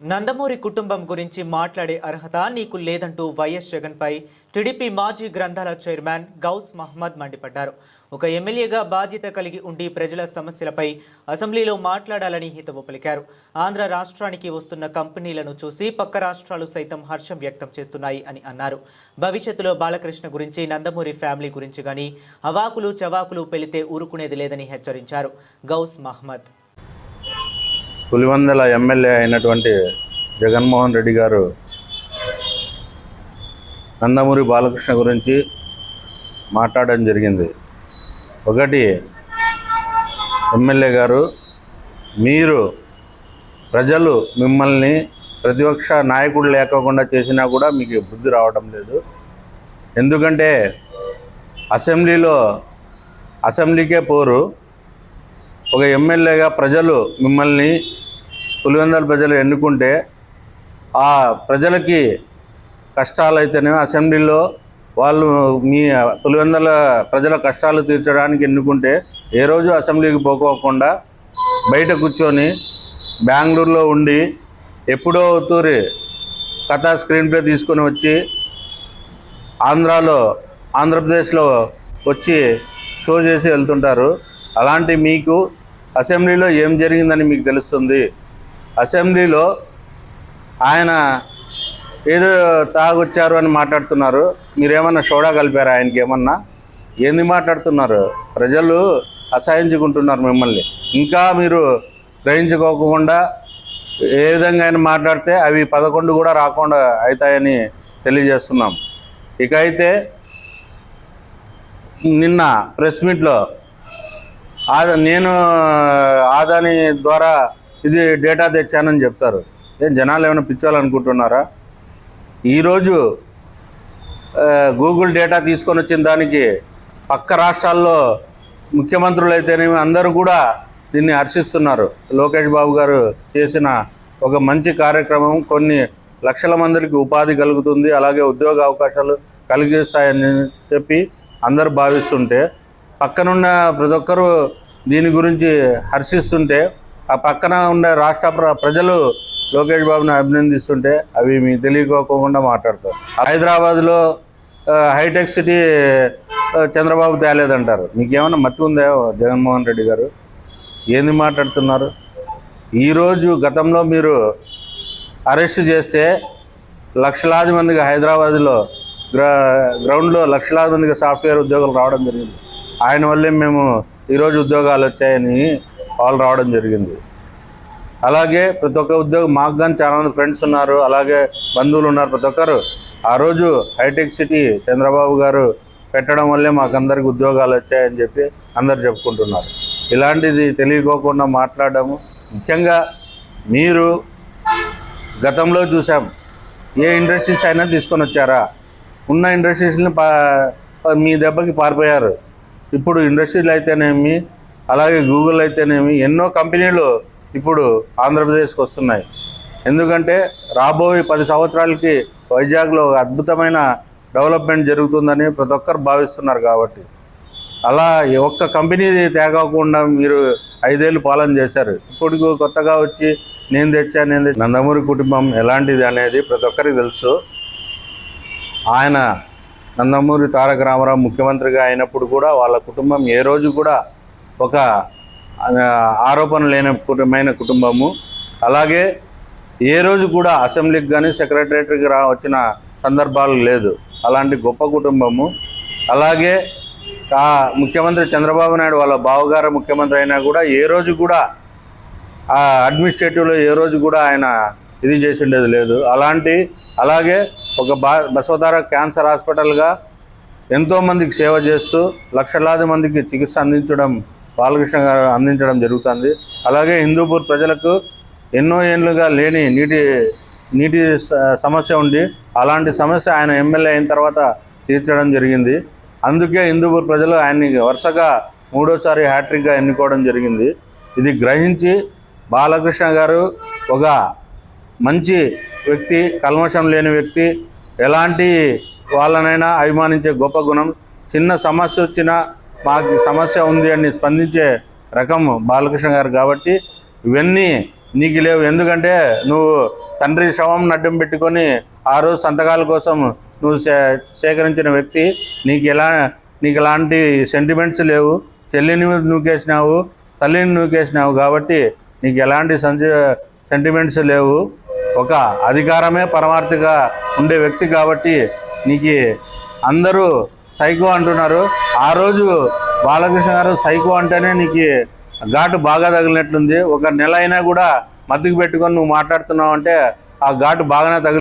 నందమూరి కుటుంబం గురించి మాట్లాడే అర్హత నీకు లేదంటూ వైఎస్ జగన్పై టీడీపీ మాజీ గ్రంథాల చైర్మన్ గౌస్ మహమ్మద్ మండిపడ్డారు. ఒక ఎమ్మెల్యేగా బాధ్యత కలిగి ఉండి ప్రజల సమస్యలపై అసెంబ్లీలో మాట్లాడాలని హితవు పలికారు. ఆంధ్ర రాష్ట్రానికి వస్తున్న కంపెనీలను చూసి పక్క రాష్ట్రాలు సైతం హర్షం వ్యక్తం చేస్తున్నాయి అని అన్నారు. భవిష్యత్తులో బాలకృష్ణ గురించి నందమూరి ఫ్యామిలీ గురించి కానీ అవాకులు చవాకులు పెళితే ఊరుకునేది లేదని హెచ్చరించారు గౌస్ మహమ్మద్ పులివందల ఎమ్మెల్యే అయినటువంటి జగన్మోహన్ రెడ్డి గారు నందమూరి బాలకృష్ణ గురించి మాట్లాడడం జరిగింది. ఒకటి ఎమ్మెల్యే గారు మీరు ప్రజలు మిమ్మల్ని ప్రతిపక్ష నాయకుడు లేకోకుండా చేసినా కూడా మీకు బుద్ధి రావడం లేదు. ఎందుకంటే అసెంబ్లీలో అసెంబ్లీకే పోరు. ఒక ఎమ్మెల్యేగా ప్రజలు మిమ్మల్ని పులివెందల ప్రజలు ఎన్నుకుంటే ఆ ప్రజలకి కష్టాలైతేనే అసెంబ్లీలో వాళ్ళు మీ పులివెందల ప్రజల కష్టాలు తీర్చడానికి ఎన్నుకుంటే ఏ రోజు అసెంబ్లీకి పోకోకుండా బయట కూర్చొని బెంగళూరులో ఉండి ఎప్పుడో తూరి కథా స్క్రీన్ ప్లే తీసుకొని వచ్చి ఆంధ్రాలో ఆంధ్రప్రదేశ్లో వచ్చి షో చేసి వెళ్తుంటారు. అలాంటి మీకు అసెంబ్లీలో ఏం జరిగిందని మీకు తెలుస్తుంది? అసెంబ్లీలో ఆయన ఏదో తాగొచ్చారు అని మాట్లాడుతున్నారు. మీరేమన్నా సోడా కలిపారా ఆయనకి ఏమన్నా? ఏంది మాట్లాడుతున్నారు? ప్రజలు అసహించుకుంటున్నారు మిమ్మల్ని. ఇంకా మీరు గ్రహించుకోకుండా ఏ విధంగా ఆయన మాట్లాడితే అవి పదకొండు కూడా రాకుండా అవుతాయని తెలియజేస్తున్నాం. ఇక అయితే నిన్న ప్రెస్ మీట్లో ఆదా నేను ఆదాని ద్వారా ఇది డేటా తెచ్చానని చెప్తారు. ఏం జనాలు ఏమైనా పిచ్చాలనుకుంటున్నారా ఈరోజు గూగుల్ డేటా తీసుకొని వచ్చిన దానికి పక్క రాష్ట్రాల్లో ముఖ్యమంత్రులు అయితేనేమి అందరూ కూడా దీన్ని హర్షిస్తున్నారు. లోకేష్ బాబు గారు చేసిన ఒక మంచి కార్యక్రమం కొన్ని లక్షల మందికి ఉపాధి కలుగుతుంది అలాగే ఉద్యోగ అవకాశాలు కలిగిస్తాయని చెప్పి అందరూ భావిస్తుంటే పక్కనున్న ప్రతి ఒక్కరూ దీని గురించి హర్షిస్తుంటే ఆ పక్కన ఉండే రాష్ట్ర ప్ర- ప్రజలు లోకేష్ బాబుని అభినందిస్తుంటే అవి మీకు తెలియకోకుండా మాట్లాడతారు. హైదరాబాద్లో హైటెక్ సిటీ చంద్రబాబు తేలేదంటారు. మీకేమన్నా మతి ఉందా జగన్మోహన్ రెడ్డి గారు? ఏంది మాట్లాడుతున్నారు? ఈరోజు గతంలో మీరు అరెస్ట్ చేస్తే లక్షలాది మందికి హైదరాబాద్లో గ్రౌండ్లో లక్షలాది మందికి సాఫ్ట్వేర్ ఉద్యోగాలు రావడం జరిగింది. ఆయన వల్లే మేము ఈరోజు ఉద్యోగాలు వచ్చాయని కాల్ రావడం జరిగింది. అలాగే ప్రతి ఒక్క ఉద్యోగం మాకు కానీ చాలా మంది ఫ్రెండ్స్ ఉన్నారు అలాగే బంధువులు ఉన్నారు. ప్రతి ఒక్కరు ఆ రోజు హైటెక్ సిటీ చంద్రబాబు గారు పెట్టడం వల్లే మాకందరికి ఉద్యోగాలు వచ్చాయని చెప్పి అందరు చెప్పుకుంటున్నారు. ఇలాంటిది తెలియకోకుండా మాట్లాడము. ముఖ్యంగా మీరు గతంలో చూసాం ఏ ఇండస్ట్రీస్ అయినా తీసుకొని వచ్చారా? ఉన్న ఇండస్ట్రీస్ని పా మీ దెబ్బకి పారిపోయారు. ఇప్పుడు ఇండస్ట్రీలు అయితేనేమి అలాగే గూగుల్ అయితేనేమి ఎన్నో కంపెనీలు ఇప్పుడు ఆంధ్రప్రదేశ్కి వస్తున్నాయి. ఎందుకంటే రాబోయే పది సంవత్సరాలకి వైజాగ్లో ఒక అద్భుతమైన డెవలప్మెంట్ జరుగుతుందని ప్రతి ఒక్కరు భావిస్తున్నారు కాబట్టి. అలా ఒక్క కంపెనీ తేగకుండా మీరు ఐదేళ్ళు పాలన చేశారు. ఇప్పుడు కొత్తగా వచ్చి నేను తెచ్చా నేను నందమూరి కుటుంబం ఎలాంటిది అనేది ప్రతి ఒక్కరికి తెలుసు. ఆయన నందమూరి తారక రామారావు ముఖ్యమంత్రిగా అయినప్పుడు కూడా వాళ్ళ కుటుంబం ఏ రోజు కూడా ఒక ఆరోపణ లేని కుటుంబమైన కుటుంబము. అలాగే ఏ రోజు కూడా అసెంబ్లీకి కానీ సెక్రటరేట్కి రా వచ్చిన సందర్భాలు లేదు. అలాంటి గొప్ప కుటుంబము. అలాగే ఆ ముఖ్యమంత్రి చంద్రబాబు నాయుడు వాళ్ళ బావగారు ముఖ్యమంత్రి అయినా కూడా ఏ రోజు కూడా ఆ అడ్మినిస్ట్రేటివ్లో ఏ రోజు కూడా ఆయన ఇది చేసిండేది లేదు. అలాంటి అలాగే ఒక బా బసవతార క్యాన్సర్ హాస్పిటల్గా ఎంతోమందికి సేవ చేస్తూ లక్షలాది మందికి చికిత్స అందించడం బాలకృష్ణ గారు అందించడం జరుగుతుంది. అలాగే హిందూపూర్ ప్రజలకు ఎన్నో ఏళ్ళుగా లేని నీటి నీటి స- సమస్య ఉండి అలాంటి సమస్య ఆయన ఎమ్మెల్యే అయిన తర్వాత తీర్చడం జరిగింది. అందుకే హిందూపూర్ ప్రజలు ఆయన్ని వరుసగా మూడోసారి హ్యాట్రిక్గా ఎన్నుకోవడం జరిగింది. ఇది గ్రహించి బాలకృష్ణ గారు ఒక మంచి వ్యక్తి కల్మషం లేని వ్యక్తి. ఎలాంటి వాళ్ళనైనా అభిమానించే గొప్ప గుణం. చిన్న సమస్య వచ్చినా మాకు సమస్య ఉంది అని స్పందించే రకం బాలకృష్ణ గారు కాబట్టి ఇవన్నీ నీకు లేవు. ఎందుకంటే నువ్వు తండ్రి శవం అడ్డం పెట్టుకొని ఆ రోజు సంతకాల కోసం నువ్వు సే- సేకరించిన వ్యక్తి. నీకు ఎలా నీకు ఎలాంటి సెంటిమెంట్స్ లేవు. చెల్లిని నూకేసినావు తల్లిని నూకేసినావు కాబట్టి నీకు ఎలాంటి సంజ సెంటిమెంట్స్ లేవు. ఒక అధికారమే పరమార్థిగా ఉండే వ్యక్తి కాబట్టి నీకు అందరూ సైకో అంటున్నారు. ఆ రోజు బాలకృష్ణ గారు సైకో అంటేనే నీకు ఘాటు బాగా తగిలినట్లుంది. ఒక నెల అయినా కూడా మద్దుకు పెట్టుకొని నువ్వు మాట్లాడుతున్నావు అంటే ఆ ఘాటు బాగానే తగిలి